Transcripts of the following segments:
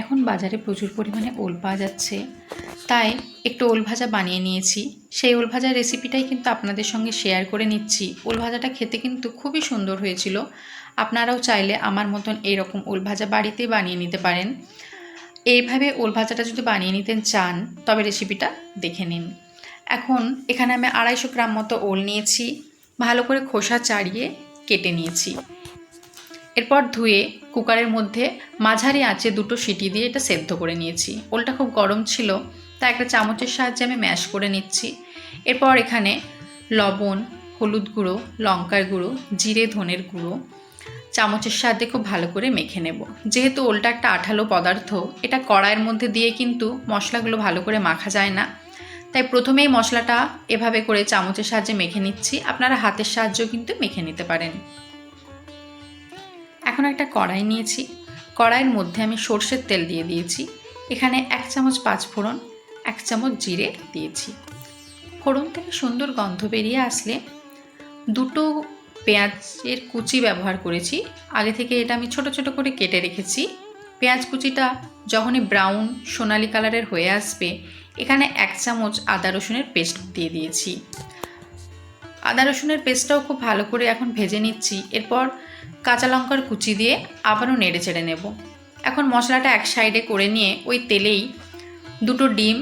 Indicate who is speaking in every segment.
Speaker 1: এখন বাজারে প্রচুর পরিমাণে ওল পাওয়া যাচ্ছে। তাই একটু ওল ভাজা বানিয়ে নিয়েছি। সেই ওল ভাজার রেসিপিটাই কিন্তু আপনাদের সঙ্গে শেয়ার করে নিচ্ছি। ওল ভাজাটা খেতে কিন্তু খুবই সুন্দর হয়েছিল। আপনারাও চাইলে আমার মতন এইরকম ওল ভাজা বাড়িতে বানিয়ে নিতে পারেন। এইভাবে ওল ভাজাটা যদি বানিয়ে নিতে চান, তবে রেসিপিটা দেখে নিন। এখন এখানে আমি আড়াইশো গ্রাম মতো ওল নিয়েছি। ভালো করে খোসা চাড়িয়ে কেটে নিয়েছি। এরপর ধুয়ে কুকারের মধ্যে মাঝারি আঁচে দুটো সিটি দিয়ে এটা সেদ্ধ করে নিয়েছি। ওলটা খুব গরম ছিল, তাই একটা চামচের সাহায্যে আমি ম্যাশ করে নিচ্ছি। এরপর এখানে লবণ, হলুদ গুঁড়ো, লঙ্কার গুঁড়ো, জিরে, ধনের গুঁড়ো চামচের সাহায্যে খুব ভালো করে মেখে নেব। যেহেতু ওলটা একটা আঠালো পদার্থ, এটা কড়াইয়ের মধ্যে দিয়ে কিন্তু মশলাগুলো ভালো করে মাখা যায় না। তাই প্রথমেই মশলাটা এভাবে করে চামচের সাহায্যে মেখে নিচ্ছি। আপনারা হাতের সাহায্যেও কিন্তু মেখে নিতে পারেন। এখন একটা কড়াই নিয়েছি। কড়াইয়ের মধ্যে আমি সর্ষের তেল দিয়ে দিয়েছি। এখানে এক চামচ পাঁচ ফোড়ন, এক চামচ জিরে দিয়েছি। ফোড়ন থেকে সুন্দর গন্ধ বেরিয়ে আসলে দুটো পেঁয়াজের কুচি ব্যবহার করেছি। আগে থেকে এটা আমি ছোট ছোট করে কেটে রেখেছি। পেঁয়াজ কুচিটা যখনই ব্রাউন, সোনালি কালারের হয়ে আসবে, এখানে এক চামচ আদা রসুনের পেস্ট দিয়ে দিয়েছি। আদা রসুনের পেস্টটাও খুব ভালো করে এখন ভেজে নিচ্ছি। এরপর কাঁচা লঙ্কার কুচি দিয়ে আবারও নেড়ে চেড়ে নেব। এখন মশলাটা এক সাইডে করে নিয়ে ওই তেলেই দুটো ডিম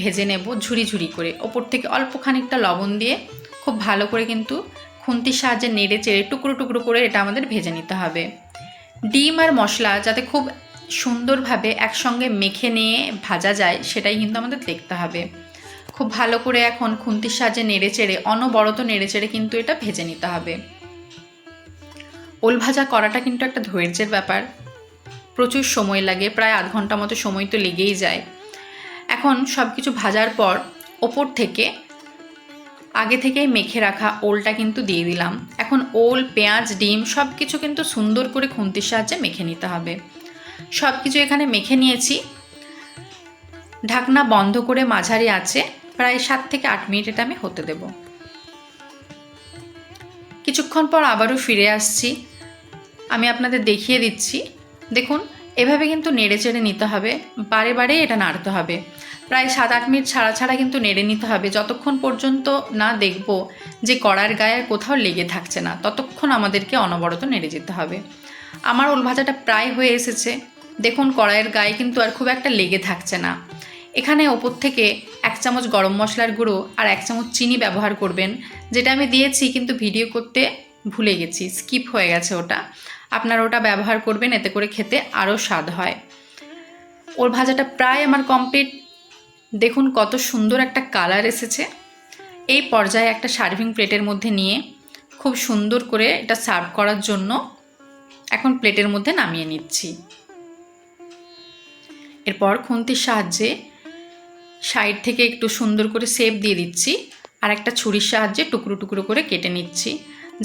Speaker 1: ভেজে নেব ঝুরি ঝুরি করে। ওপর থেকে অল্প খানিকটা লবণ দিয়ে খুব ভালো করে কিন্তু খুন্তির সাহায্যে নেড়ে চেড়ে টুকরো টুকরো করে এটা আমাদের ভেজে নিতে হবে। ডিম আর মশলা যাতে খুব সুন্দরভাবে একসঙ্গে মেখে নিয়ে ভাজা যায়, সেটাই কিন্তু আমাদের দেখতে হবে। খুব ভালো করে এখন খুন্তির সাহায্যে নেড়ে চেড়ে, অনবরত নেড়ে চেড়ে কিন্তু এটা ভেজে নিতে হবে। ওল ভাজা করাটা কিন্তু একটা ধৈর্যের ব্যাপার। প্রচুর সময় লাগে, প্রায় আধ ঘণ্টা মতো সময় তো লেগেই যায়। এখন সব কিছু ভাজার পর ওপর থেকে, আগে থেকেই মেখে রাখা ওলটা কিন্তু দিয়ে দিলাম। এখন ওল, পেঁয়াজ, ডিম সব কিছু কিন্তু সুন্দর করে খুন্তির সাহায্যে মেখে নিতে হবে। সব কিছু এখানে মেখে নিয়েছি। ঢাকনা বন্ধ করে মাঝারি আছে। প্রায় সাত থেকে আট মিনিট এটা আমি হতে দেব। কিছুক্ষণ পর আবারও ফিরে আসছি। আমি আপনাদের দেখিয়ে দিচ্ছি। দেখুন, এভাবে কিন্তু নেড়ে চেড়ে নিতে হবে। বারে বারে এটা নাড়তে হবে। প্রায় সাত আট মিনিট ছাড়া ছাড়া কিন্তু নেড়ে নিতে হবে। যতক্ষণ পর্যন্ত না দেখব যে কড়ার গায়ে আর কোথাও লেগে থাকছে না, ততক্ষণ আমাদেরকে অনবরত নেড়ে যেতে হবে। আমার ওল ভাজাটা প্রায় হয়ে এসেছে। দেখুন, কড়াইয়ের গায়ে কিন্তু আর খুব একটা লেগে থাকছে না। এখানে ওপর থেকে এক চামচ গরম মশলার গুঁড়ো আর এক চামচ চিনি ব্যবহার করবেন, যেটা আমি দিয়েছি কিন্তু ভিডিও করতে ভুলে গেছি, স্কিপ হয়ে গেছে ওটা। আপনারা ওটা ব্যবহার করবেন, এতে করে খেতে আরও স্বাদ হয়। ওর ভাজাটা প্রায় আমার কমপ্লিট। দেখুন কত সুন্দর একটা কালার এসেছে। এই পর্যায়ে একটা সার্ভিং প্লেটের মধ্যে নিয়ে খুব সুন্দর করে এটা সার্ভ করার জন্য এখন প্লেটের মধ্যে নামিয়ে নিচ্ছি। এরপর খুন্তির সাহায্যে সাইড থেকে একটু সুন্দর করে শেপ দিয়ে দিচ্ছি আর একটা ছুরির সাহায্যে টুকরো টুকরো করে কেটে নিচ্ছি,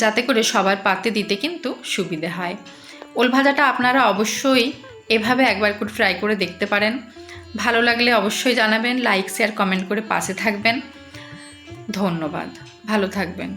Speaker 1: যাতে করে সবার পাতে দিতে কিন্তু সুবিধে হয়। ওল ভাজাটা আপনারা অবশ্যই এভাবে একবার করে ফ্রাই করে দেখতে পারেন। ভালো লাগলে অবশ্যই জানাবেন লাইক শেয়ার কমেন্ট করে পাশে থাকবেন। ধন্যবাদ, ভালো থাকবেন।